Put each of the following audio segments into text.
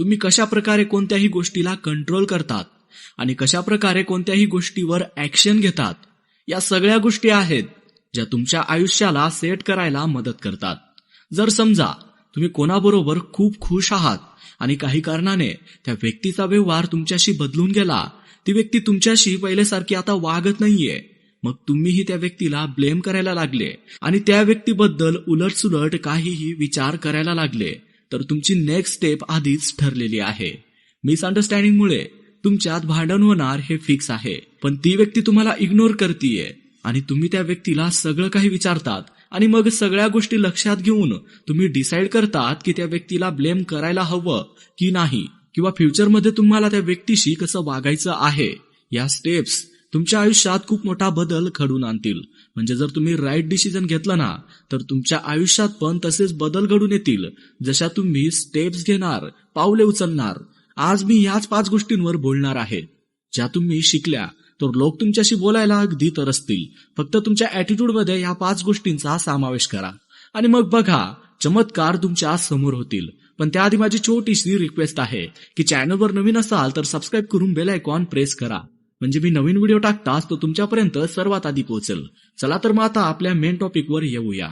तुम्ही कशा प्रकारे कोणत्याही गोष्टीला कंट्रोल करतात आणि कशा प्रकारे कोणत्याही गोष्टीवर ऍक्शन घेतात या सगळ्या गोष्टी आहेत ज्या तुमच्या आयुष्याला सेट करायला मदत करतात. जर समजा तुम्ही कोणाबरोबर खूप खुश आहात आणि काही कारणाने त्या व्यक्तीचा व्यवहार तुमच्याशी बदलून गेला ती व्यक्ती तुमच्याशी पहिल्यासारखी आता वागत नाहीये मग तुम्हीही त्या व्यक्तीला ब्लेम करायला लागले आणि त्या व्यक्तीबद्दल उलटसुलट काहीही विचार करायला लागले. तर तुमची नेक्स्ट स्टेप आधीच ठरलेली आहे. मिसअंडरस्टँडिंगमुळे तुमच्यात भांडण होणार हे फिक्स आहे. पण ती व्यक्ती तुम्हाला इग्नोर करतीये. आणि तुम्ही त्या व्यक्तीला सगळं काही विचारतात आणि मग सगळ्या गोष्टी लक्षात घेऊन तुम्ही डिसाईड करतात की त्या व्यक्तीला ब्लेम करायला हवं की नाही किंवा फ्युचरमध्ये तुम्हाला त्या व्यक्तीशी कसं वागायचं आहे. या स्टेप्स तुमच्या आयुष्यात खूप मोठा बदल घडून आणतील. म्हणजे जर तुम्ही राईट डिसिजन घेतलं ना तर तुमच्या आयुष्यात पण तसेच बदल घडून येतील. जशा तुम्ही स्टेप्स घेणार पावले उचलणार आज मी याच पाच गोष्टींवर बोलणार आहे. ज्या तुम्ही शिकल्या तर लोक तुमच्याशी बोलायला अगदी तरसतील फक्त तुमच्या ऍटिट्यूडमध्ये या पाच गोष्टींचा समावेश करा. आणि मग बघा चमत्कार तुमच्यासमोर होतील. पण त्याआधी माझी छोटीशी रिक्वेस्ट आहे की चॅनलवर नवीन असाल तर सबस्क्राईब करून बेल आयकॉन प्रेस करा. म्हणजे मी नवीन व्हिडिओ टाकताच तो तुमच्यापर्यंत सर्वात आधी पोहोचेल. चला तर मग आता आपल्या मेन टॉपिकवर येऊया.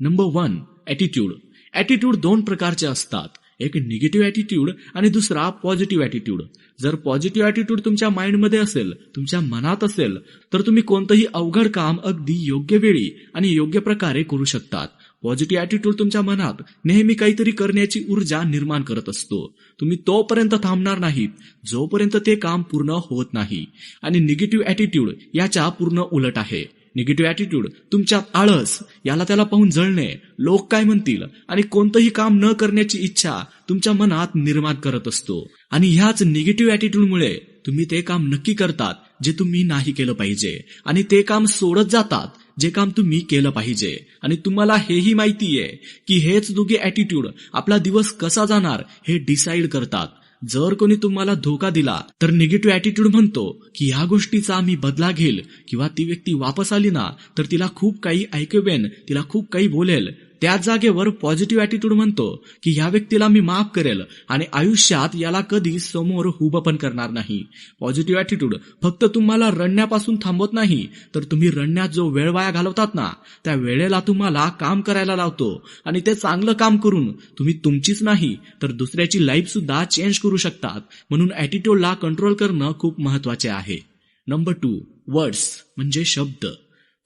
नंबर वन ॲटिट्यूड ॲटिट्यूड दोन प्रकारचे असतात. एक निगेटिव्ह ॲटिट्यूड आणि दुसरा पॉझिटिव्ह ॲटिट्यूड जर पॉझिटिव्ह ॲटिट्यूड तुमच्या माइंडमध्ये असेल तुमच्या मनात असेल तर तुम्ही कोणतंही अवघड काम अगदी योग्य वेळी आणि योग्य प्रकारे करू शकतात. पॉझिटिव्ह ऍटिट्यूड तुमच्या मनात नेहमी काहीतरी करण्याची ऊर्जा निर्माण करत असतो. तुम्ही तोपर्यंत थांबणार नाहीत जोपर्यंत ते काम पूर्ण होत नाही. आणि निगेटिव्ह ऍटिट्यूड याच्या पूर्ण उलट आहे. निगेटिव्ह ऍटिट्यूड तुमच्यात आळस याला त्याला पाहून जळणे लोक काय म्हणतील आणि कोणतंही काम न करण्याची इच्छा तुमच्या मनात निर्माण करत असतो. आणि ह्याच निगेटिव्ह ऍटिट्यूडमुळे तुम्ही ते काम नक्की करतात जे तुम्ही नाही केलं पाहिजे. आणि ते काम सोडत जातात जे काम तुम्ही केलं पाहिजे. आणि तुम्हाला हेही माहिती आहे की हेच दोघे ऍटिट्यूड आपला दिवस कसा जाणार हे डिसाईड करतात. जर कोणी तुम्हाला धोका दिला तर निगेटिव्ह ऍटिट्यूड म्हणतो की या गोष्टीचा मी बदला घेईल किंवा ती व्यक्ती वापस आली ना तर तिला खूप काही ऐकवेन तिला खूप काही बोलेल त्याच जागेवर पॉझिटिव्ह अॅटिट्यूड म्हणतो की ह्या व्यक्तीला मी माफ करेल आणि आयुष्यात याला कधी समोर उभं पण करणार नाही. पॉझिटिव्ह अॅटिट्यूड फक्त तुम्हाला रडण्यापासून थांबवत नाही तर तुम्ही रडण्यात जो वेळ वाया घालवतात ना त्या वेळेला तुम्हाला काम करायला लावतो. आणि ते चांगलं काम करून तुम्ही तुमचीच नाही तर दुसऱ्याची लाईफ सुद्धा चेंज करू शकतात. म्हणून अॅटिट्यूडला कंट्रोल करणं खूप महत्त्वाचे आहे. नंबर टू वर्ड्स म्हणजे शब्द.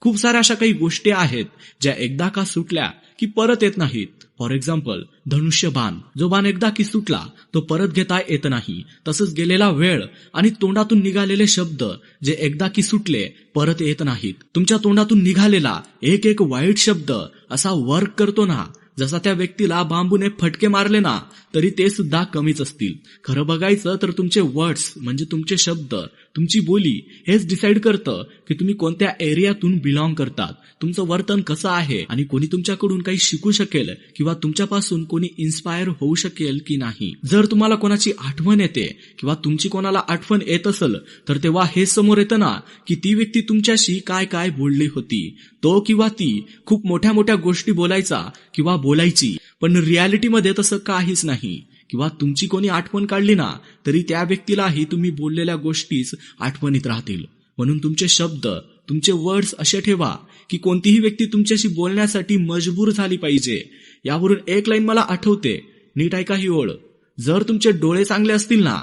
खूप साऱ्या अशा काही गोष्टी आहेत ज्या एकदा का सुटल्या की परत येत नाहीत. फॉर एक्झाम्पल धनुष्य बाण जो बाण एकदा की सुटला तो परत घेता येत नाही. तसंच गेलेला वेळ आणि तोंडातून निघालेले शब्द जे एकदा की सुटले परत येत नाहीत. तुमच्या तोंडातून निघालेला एक एक वाईट शब्द असा वर्क करतो ना जसा त्या व्यक्तीला बांबूने फटके मारले ना तरी ते सुद्धा कमीच असतील. खरं बघायचं तर तुमचे वर्ड्स म्हणजे तुमचे शब्द तुमची बोली हेच डिसाईड करतं की तुम्ही कोणत्या एरियातून बिलॉंग करतात. तुमचं वर्तन कसं आहे आणि कोणी तुमच्याकडून काही शिकू शकेल किंवा तुमच्यापासून कोणी इन्स्पायर होऊ शकेल की नाही. जर तुम्हाला कोणाची आठवण येते किंवा तुमची कोणाला आठवण येत असेल तर तेव्हा हे समोर येतं ना की ती व्यक्ती तुमच्याशी काय काय बोलली होती. तो किंवा ती खूप मोठ्या मोठ्या गोष्टी बोलायचा किंवा बोलायची. पण रियालिटीमध्ये तसं काहीच नाही. किंवा तुमची कोणी आठवण काढली ना तरी त्या व्यक्तीलाही तुम्ही बोललेल्या गोष्टीच आठवणीत राहतील. म्हणून तुमचे शब्द तुमचे वर्ड्स असे ठेवा की कोणतीही व्यक्ती तुमच्याशी बोलण्यासाठी मजबूर झाली पाहिजे. यावरून एक लाईन मला आठवते. नीट ऐका ही ओळ. जर तुमचे डोळे चांगले असतील ना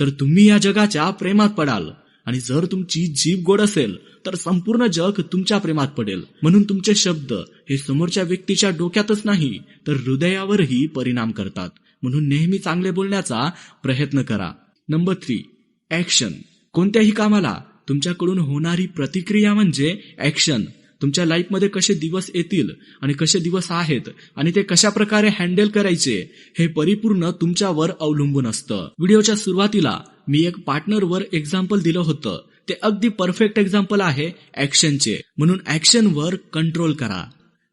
तर तुम्ही या जगाच्या प्रेमात पडाल. आणि जर तुमची जीभ गोड असेल तर संपूर्ण जग तुमच्या प्रेमात पडेल. म्हणून तुमचे शब्द हे समोरच्या व्यक्तीच्या डोक्यातच नाही तर हृदयावरही परिणाम करतात. म्हणून नेहमी चांगले बोलण्याचा प्रयत्न करा. नंबर थ्री ऍक्शन कोणत्याही कामाला तुमच्याकडून होणारी प्रतिक्रिया म्हणजे ऍक्शन तुमच्या लाईफमध्ये कसे दिवस येतील आणि कसे दिवस आहेत आणि ते कशा प्रकारे हँडल करायचे हे परिपूर्ण तुमच्यावर अवलंबून असतं. व्हिडिओच्या सुरुवातीला मी एक पार्टनरवर एक्झाम्पल दिलं होतं. ते अगदी परफेक्ट एक्झाम्पल आहे ऍक्शनचे म्हणून ऍक्शनवर कंट्रोल करा.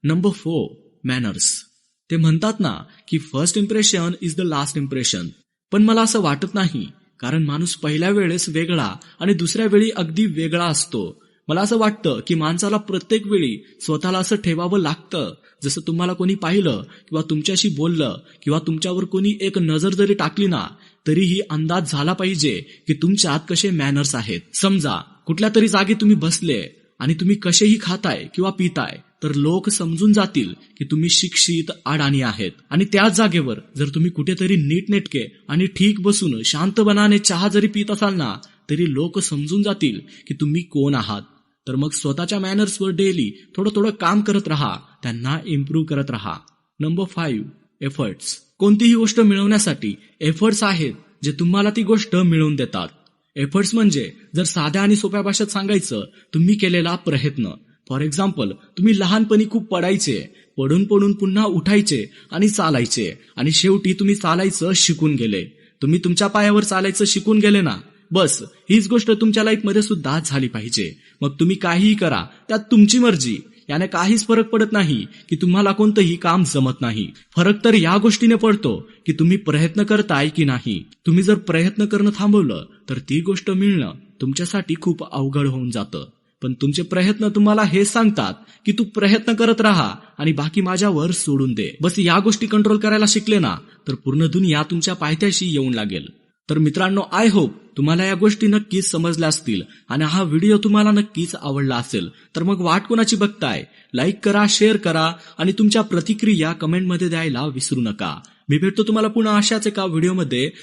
नंबर फोर मॅनर्स ते म्हणतात ना की first impression is the last impression पण मला असं वाटत नाही कारण माणूस पहिल्या वेळेस वेगळा आणि दुसऱ्या वेळी अगदी वेगळा असतो. मला असं वाटतं की माणसाला प्रत्येक वेळी स्वतःला असं ठेवावं लागतं. जसं तुम्हाला कोणी पाहिलं किंवा तुमच्याशी बोललं किंवा तुमच्यावर कोणी एक नजर जरी टाकली ना तरीही अंदाज झाला पाहिजे की तुमच्यात कसे मॅनर्स आहेत. समजा कुठल्या तरी जागी तुम्ही बसले आणि तुम्ही कसेही खाताय किंवा पिताय तर लोक समजून जातील की तुम्ही शिक्षित अडाणी आहेत. आणि त्याच जागेवर जर तुम्ही कुठेतरी नीटनेटके आणि ठीक बसून शांतपणाने चहा जरी पित असाल ना तरी लोक समजून जातील की तुम्ही कोण आहात. तर मग स्वतःच्या मॅनर्सवर डेली थोडं थोडं काम करत राहा त्यांना इम्प्रूव्ह करत राहा. नंबर फाईव्ह एफर्ट्स कोणतीही गोष्ट मिळवण्यासाठी एफर्ट्स आहेत जे तुम्हाला ती गोष्ट मिळवून देतात. एफर्ट्स म्हणजे जर साध्या आणि सोप्या भाषेत सांगायचं तुम्ही केलेला प्रयत्न. फॉर एक्झाम्पल तुम्ही लहानपणी खूप पडायचे पडून पडून पुन्हा उठायचे आणि चालायचे आणि शेवटी तुम्ही चालायचं शिकून गेले. तुम्ही तुमच्या पायावर चालायचं शिकून गेले ना? बस हीच गोष्ट तुमच्या लाईफमध्ये सुद्धा झाली पाहिजे. मग तुम्ही काहीही करा त्यात तुमची मर्जी. याने काहीच फरक पडत नाही की तुम्हाला कोणतंही काम जमत नाही. फरक तर या गोष्टीने पडतो की तुम्ही प्रयत्न करताय की नाही. तुम्ही जर प्रयत्न करणं थांबवलं तर ती गोष्ट मिळणं तुमच्यासाठी खूप अवघड होऊन जातं. पण तुमचे प्रयत्न तुम्हाला हे सांगतात की तू प्रयत्न करत राहा आणि बाकी माझ्यावर सोडून दे. बस या गोष्टी कंट्रोल करायला शिकले ना तर पूर्ण दुनिया तुमच्या पायथ्याशी येऊन लागेल. तर मित्रांनो आय होप तुम्हाला या गोष्टी नक्कीच समजल्या असतील आणि हा व्हिडिओ तुम्हाला नक्कीच आवडला असेल तर मग वाट कोणाची बघताय? लाईक करा शेअर करा आणि तुमच्या प्रतिक्रिया कमेंटमध्ये द्यायला विसरू नका. मी भेटतो तुम्हाला पुन्हा अशाच एका व्हिडिओमध्ये.